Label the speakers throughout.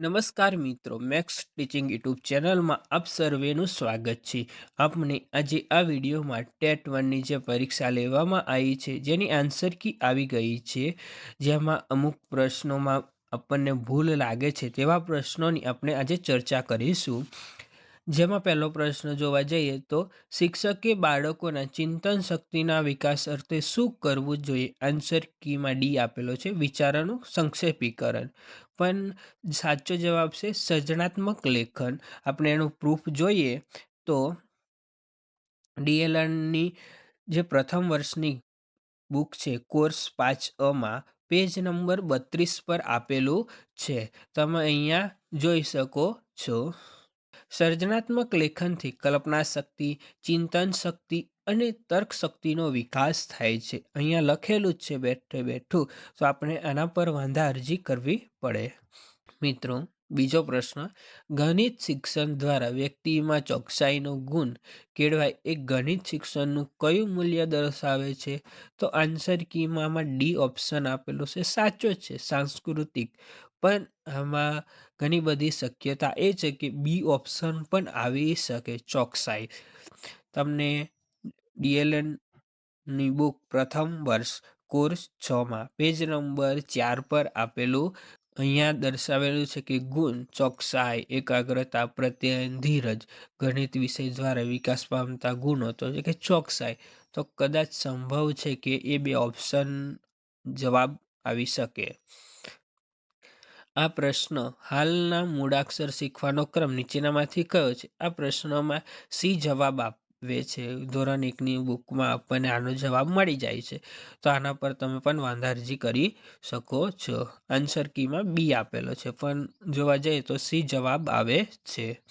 Speaker 1: નમસ્કાર મિત્રો, max teaching YouTube ચેનલમાં આપ સર્વેનું સ્વાગત છે. આપને આજે આ વિડીયોમાં ટેટ વનની જે પરીક્ષા લેવામાં આવી છે, જેની આન્સર કી આવી ગઈ છે, જેમાં અમુક પ્રશ્નોમાં આપણને ભૂલ લાગે છે તેવા પ્રશ્નોની આપણે આજે ચર્ચા કરીશું. જેમાં પહેલો પ્રશ્ન જોવા જઈએ તો શિક્ષકે બાળકોના ચિંતન શક્તિના વિકાસ અર્થે શું કરવું જોઈએ? આન્સર કીમાં ડી આપેલો છે, વિચારોનું સંક્ષેપીકરણ. પણ સાચો જવાબ છે સર્જનાત્મક લેખન. આપણે એનું પ્રૂફ જોઈએ તો ડીએલઆરની જે પ્રથમ વર્ષની બુક છે કોર્સ પાંચ અમાં પેજ નંબર બત્રીસ પર આપેલું છે. તમે અહીંયા જોઈ શકો છો. સર્જનાત્મક લેખનથી કલ્પના શક્તિ, ચિંતન શક્તિ અને તર્ક શક્તિનો વિકાસ થાય છે. અહીંયા લખેલું જ છે બેઠે બેઠું. તો આપણે આના પર વાંધા અરજી કરવી પડે. મિત્રો બીજો પ્રશ્ન, ગણિત શિક્ષણ દ્વારા વ્યક્તિમાં ચોકસાઈનો ગુણ કેળવાય એ ગણિત શિક્ષણનું કયું મૂલ્ય દર્શાવે છે? તો આન્સર કીમાં ડી ઓપ્શન આપેલો છે. સાચો છે, સાંસ્કૃતિક. પણ આમાં ઘણી બધી શક્યતા એ છે કે બી ઓપ્શન પણ આવી શકે ચોકસાઈ. તમને ડીએલએનની બુક પ્રથમ વર્ષ કોર્સ છમાં પેજ નંબર ચાર પર આપેલું અહીંયા દર્શાવેલું છે કે ગુણ, ચોકસાઈ, એકાગ્રતા પ્રત્યે ધીરજ. ગણિત વિષય દ્વારા વિકાસ પામતા ગુણો તો કે ચોકસાઈ. તો કદાચ સંભવ છે કે એ બે ઓપ્શન જવાબ આવી શકે. આ પ્રશ્ન હાલના મૂળાક્ષર શીખવાનો ક્રમ નીચેનામાંથી કયો છે? આ પ્રશ્નમાં સી જવાબ આપે. છે. ધોરણ એકની બુકમાં આપણને આનો જવાબ મળી જાય છે. તો આના પર તમે પણ વાંધા અરજી કરી શકો છો. આન્સર કીમાં બી આપેલો છે. પણ જોવા જઈએ તો સી જવાબ આવે છે.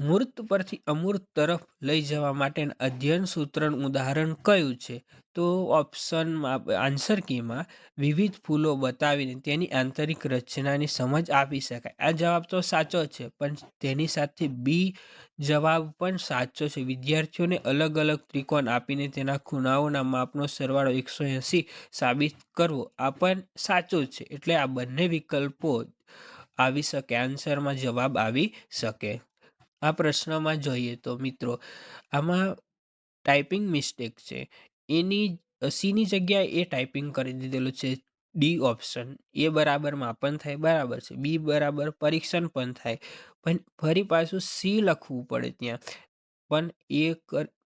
Speaker 1: મૂર્ત પરથી અમૂર્ત તરફ લઈ જવા માટેના અધ્યયન સૂત્રનું ઉદાહરણ કયું છે? તો ઓપ્શનમાં આન્સર કીમાં વિવિધ ફૂલો બતાવીને તેની આંતરિક રચનાની સમજ આપી શકાય. આ જવાબ તો સાચો છે, પણ તેની સાથે બી જવાબ પણ સાચો છે. વિદ્યાર્થીઓને અલગ અલગ ત્રિકોણ આપીને તેના ખૂણાઓના માપનો સરવાળો એકસો એંસી સાબિત કરવો, આ પણ સાચો છે. એટલે આ બંને વિકલ્પો આવી શકે. આન્સરમાં જવાબ આવી શકે. આ પ્રશ્નમાં જોઈએ તો મિત્રો, આમાં ટાઈપિંગ મિસ્ટેક છે. એની સીની જગ્યાએ એ ટાઈપિંગ કરી દીધેલું છે. D option. એ બરાબર માપન થાય, બરાબર છે. બી બરાબર પરીક્ષણ પણ થાય. પણ ફરી પાછું સી લખવું પડે ત્યાં. પણ એ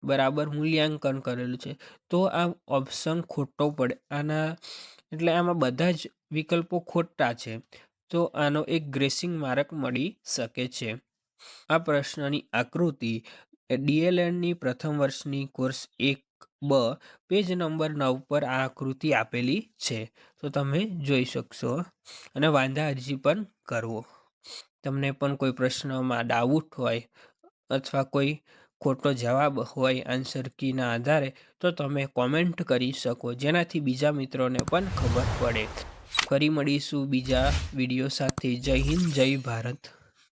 Speaker 1: બરાબર મૂલ્યાંકન કરેલું છે. તો આ ઓપ્શન ખોટો પડે. આના, એટલે આમાં બધા જ વિકલ્પો ખોટા છે. તો આનો એક ગ્રેસિંગ માર્ક મળી શકે છે. આ પ્રશ્નની આકૃતિ ડીએલએડની પ્રથમ વર્ષની કોર્સ એક બ પેજ નંબર નવ પર આ આકૃતિ આપેલી છે. તો તમે જોઈ શકશો અને વાંધા અરજી પણ કરવો. તમને પણ કોઈ પ્રશ્નમાં ડાઉટ હોય અથવા કોઈ ખોટો જવાબ હોય આન્સર કીના આધારે, તો તમે કોમેન્ટ કરી શકો. જેનાથી બીજા મિત્રોને પણ ખબર પડે. ફરી મળીશું બીજા વીડિયો સાથે. જય હિન્દ, જય ભારત.